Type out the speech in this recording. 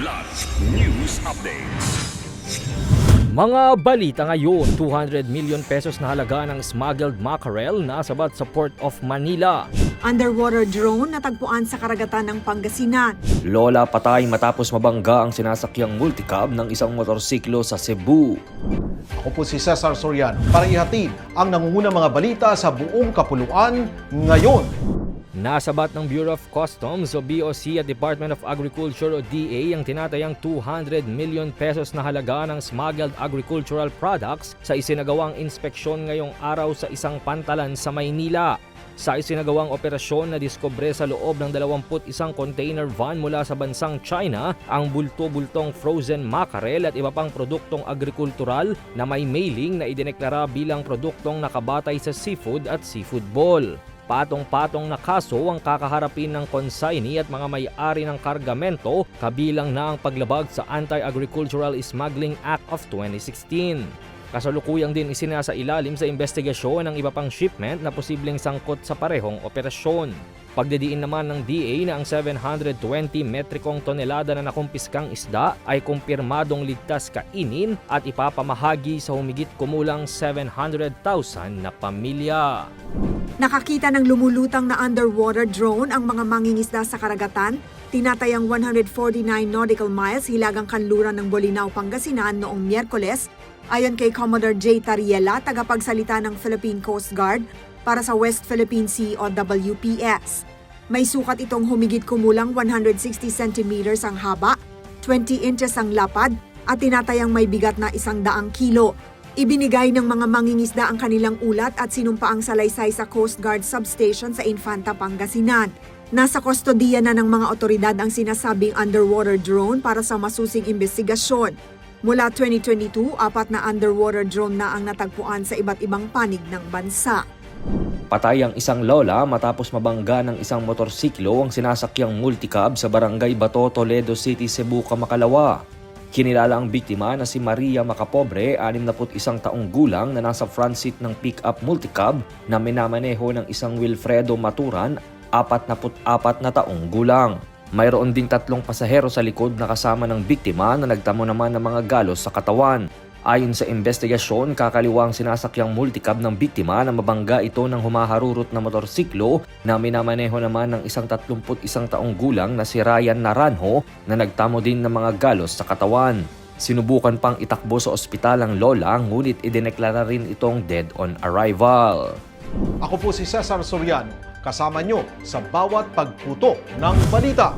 Kidlat News Updates. Mga balita ngayon, 200 million pesos na halaga ng smuggled mackerel na sabat sa Port of Manila. Underwater drone natagpuan sa karagatan ng Pangasinan. Lola patay matapos mabangga ang sinasakyang multicab ng isang motorsiklo sa Cebu. Ako po si Cesar Soriano para ihatid ang nangungunang mga balita sa buong kapuluan ngayon. Nasabat ng Bureau of Customs o BOC at Department of Agriculture o DA ang tinatayang 200 million pesos na halaga ng smuggled agricultural products sa isinagawang inspeksyon ngayong araw sa isang pantalan sa Maynila. Sa isinagawang operasyon na diskobre sa loob ng 21 container van mula sa bansang China ang bulto-bultong frozen mackerel at iba pang produktong agrikultural na may mailing na idineklara bilang produktong nakabatay sa seafood at seafood ball. Patong-patong na kaso ang kakaharapin ng consignee at mga may-ari ng kargamento kabilang na ang paglabag sa Anti-Agricultural Smuggling Act of 2016. Kasalukuyang din isinasa ilalim sa investigasyon ng iba pang shipment na posibleng sangkot sa parehong operasyon. Pagdidiin naman ng DA na ang 720 metrikong tonelada na nakumpiskang isda ay kumpirmadong ligtas kainin at ipapamahagi sa humigit kumulang 700,000 na pamilya. Nakakita ng lumulutang na underwater drone ang mga mangingisda sa karagatan. Tinatayang 149 nautical miles hilagang kanluran ng Bolinao, Pangasinan noong Miyerkules. Ayon kay Commodore J. Tariela, tagapagsalita ng Philippine Coast Guard para sa West Philippine Sea o WPS. May sukat itong humigit kumulang 160 centimeters ang haba, 20 inches ang lapad, at tinatayang may bigat na isang daang kilo. Ibinigay ng mga mangingisda ang kanilang ulat at sinumpaang salaysay sa Coast Guard Substation sa Infanta, Pangasinan. Nasa kustodiya na ng mga otoridad ang sinasabing underwater drone para sa masusing investigasyon. Mula 2022, apat na underwater drone na ang natagpuan sa iba't ibang panig ng bansa. Patay ang isang lola matapos mabangga ng isang motorsiklo ang sinasakyang multicab sa barangay Bato, Toledo City, Cebu, Kamakalawa. Kinilala ang biktima na si Maria Macapobre, 61 taong gulang na nasa front seat ng pick-up multicab na minamaneho ng isang Wilfredo Maturan, 44 na taong gulang. Mayroon ding tatlong pasahero sa likod na kasama ng biktima na nagtamo naman ng mga galos sa katawan. Ayon sa investigasyon, kakaliwang sinasakyang multicab ng biktima na mabangga ito ng humaharurot na motorsiklo na minamaneho naman ng isang 31 taong gulang na si Ryan Naranjo na nagtamo din ng mga galos sa katawan. Sinubukan pang itakbo sa ospital ang lola ngunit idineklara rin itong dead on arrival. Ako po si Cesar Soriano, kasama nyo sa bawat pagputo ng balita.